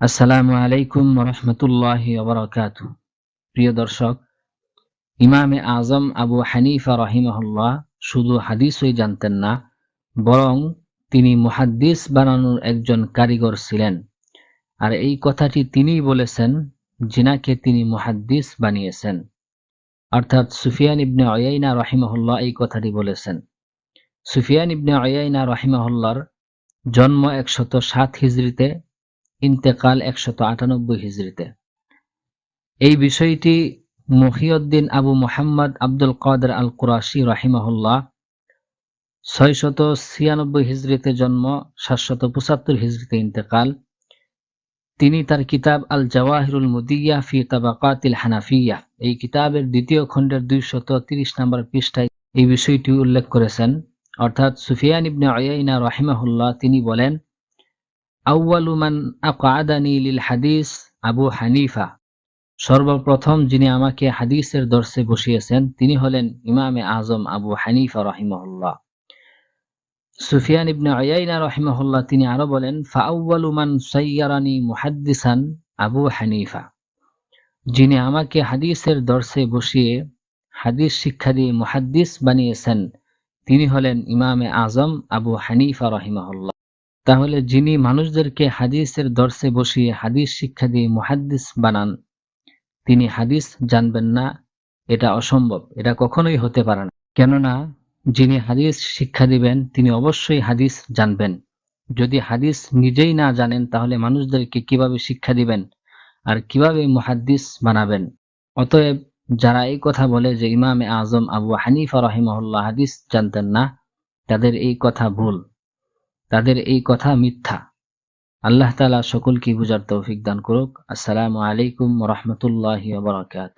আসসালামু আলাইকুম রহমতুল্লাহ ওবরাকাত প্রিয় দর্শক, ইমামে আজম আবু হানিফা রহিমহল্লাহ শুধু হাদিসই জানতেন না, বরং তিনি মুহাদ্দিস বানানোর একজন কারিগর ছিলেন। আর এই কথাটি তিনিই বলেছেন জিনাকে তিনি মুহাদ্দিস বানিয়েছেন। অর্থাৎ সুফিয়ান ইবনে অয়াইনা রহিমহল্লা এই কথাটি বলেছেন। সুফিয়ান ইবনে অয়াইনা রহিমহল্লার জন্ম একশত সাত হিজড়িতে ইন্তেকাল একশত আটানব্বই হিজড়িতে। এই বিষয়টি মহিউদ্দিন আবু মোহাম্মদ আব্দুল কাদের আল কুরাশি রাহিমাহুল্লাহ ছয়শত ছিয়ানব্বই হিজড়িতে জন্ম, সাতশত পঁচাত্তর হিজড়িতে ইন্তেকাল। তিনি তার কিতাব আল জওয়াহিরুল মুদিয়া ফি তাবাকাতিল হানাফিয়া। এই কিতাবের দ্বিতীয় খণ্ডের দুইশত তিরিশ নম্বর পৃষ্ঠায় এই বিষয়টি উল্লেখ করেছেন। অর্থাৎ সুফিয়ান ইবনে আয়াইনা রাহিমাহুল্লাহ তিনি বলেন আউ্বালুমান আকাদানি লিল হাদিস আবু হানিফা সর্বপ্রথম যিনি আমাকে হাদিসের দর্শে বসিয়েছেন, তিনি হলেন ইমামে আজম আবু হানিফা রহিমহল্লা সুফিয়ান ইবনে আয়াইনা রহিমহল্লা তিনি আরও বলেন ফাউ্বালুমান সৈয়ারানি মুহাদ্দিসান আবু হানিফা। যিনি আমাকে হাদিসের দর্শে বসিয়ে হাদিস শিক্ষা দিয়ে মুহাদ্দিস বানিয়েছেন, তিনি হলেন ইমামে আজম আবু হানিফা রহিমহল্লা তাহলে যিনি মানুষদেরকে হাদিসের দর্শে বসিয়ে হাদিস শিক্ষা দিয়ে মুহাদ্দিস বানান, তিনি হাদিস জানবেন না, এটা অসম্ভব, এটা কখনোই হতে পারে না। কেননা, যিনি হাদিস শিক্ষা দিবেন, তিনি অবশ্যই হাদিস জানবেন। যদি হাদিস নিজেই না জানেন, তাহলে মানুষদেরকে কীভাবে শিক্ষা দিবেন আর কীভাবে মুহাদ্দিস বানাবেন? অতএব, যারা এই কথা বলে যে ইমামে আজম আবু হানিফা রহিমহল্লা হাদিস জানতেন না, তাদের এই কথা ভুল। তাদের এই কথা মিথ্যা। আল্লাহ তালা সকলকে বুঝার তৌফিক দান করুক। আসসালামু আলাইকুম রহমতুল্লাহ বারকাত